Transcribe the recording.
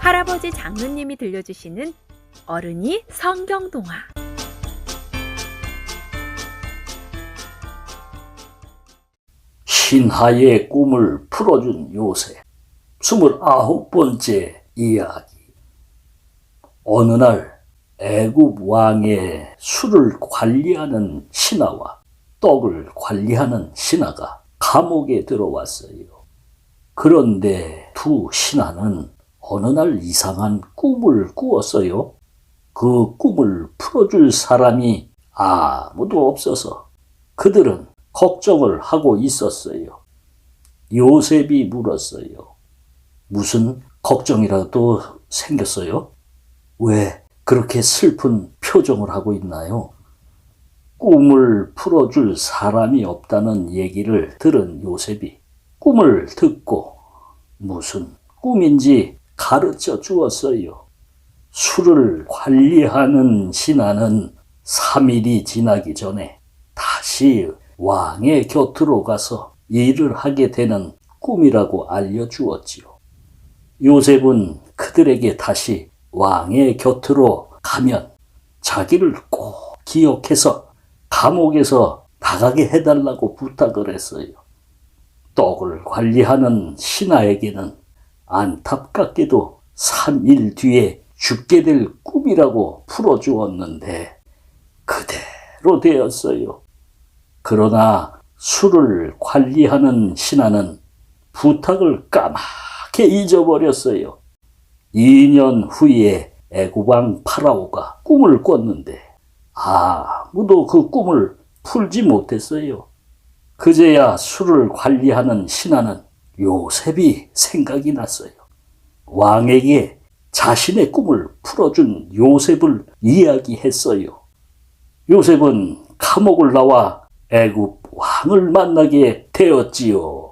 할아버지 장로님이 들려주시는 어른이 성경 동화. 신하의 꿈을 풀어준 요셉. 스물아홉 번째 이야기. 어느 날 애굽 왕의 술을 관리하는 신하와 떡을 관리하는 신하가 감옥에 들어왔어요. 그런데 두 신하는 어느 날 이상한 꿈을 꾸었어요. 그 꿈을 풀어줄 사람이 아무도 없어서 그들은 걱정을 하고 있었어요. 요셉이 물었어요. 무슨 걱정이라도 생겼어요? 왜 그렇게 슬픈 표정을 하고 있나요? 꿈을 풀어줄 사람이 없다는 얘기를 들은 요셉이 꿈을 듣고 무슨 꿈인지 가르쳐 주었어요. 술을 관리하는 신하는 3일이 지나기 전에 다시 왕의 곁으로 가서 일을 하게 되는 꿈이라고 알려주었지요. 요셉은 그들에게 다시 왕의 곁으로 가면 자기를 꼭 기억해서 감옥에서 나가게 해달라고 부탁을 했어요. 떡을 관리하는 신하에게는 안타깝게도 3일 뒤에 죽게 될 꿈이라고 풀어주었는데 그대로 되었어요. 그러나 술을 관리하는 신하는 부탁을 까맣게 잊어버렸어요. 2년 후에 애굽왕 파라오가 꿈을 꿨는데 아무도 그 꿈을 풀지 못했어요. 그제야 술을 관리하는 신하는 요셉이 생각이 났어요. 왕에게 자신의 꿈을 풀어준 요셉을 이야기했어요. 요셉은 감옥을 나와 애굽 왕을 만나게 되었지요.